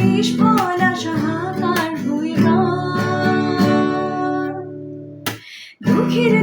নিষ্ফল আশা হাকার হইল। দুঃখীর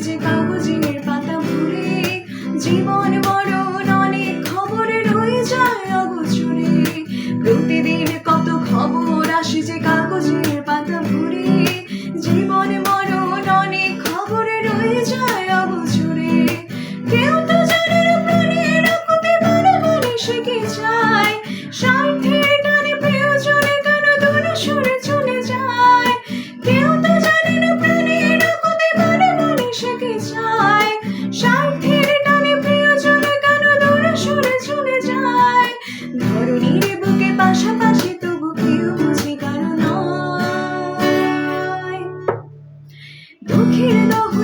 যে কাগজের পাতা ভুলে জীবন মরণ অনেক খবর রয়ে যায় অগোচরে। প্রতিদিন কত খবর আসে যে কাগজের পাতা ভুলে জীবন মরণ অনেক খবরে রয়ে যায় অগোচরে। কেউ তো জানে সে কি চায় Okay, no.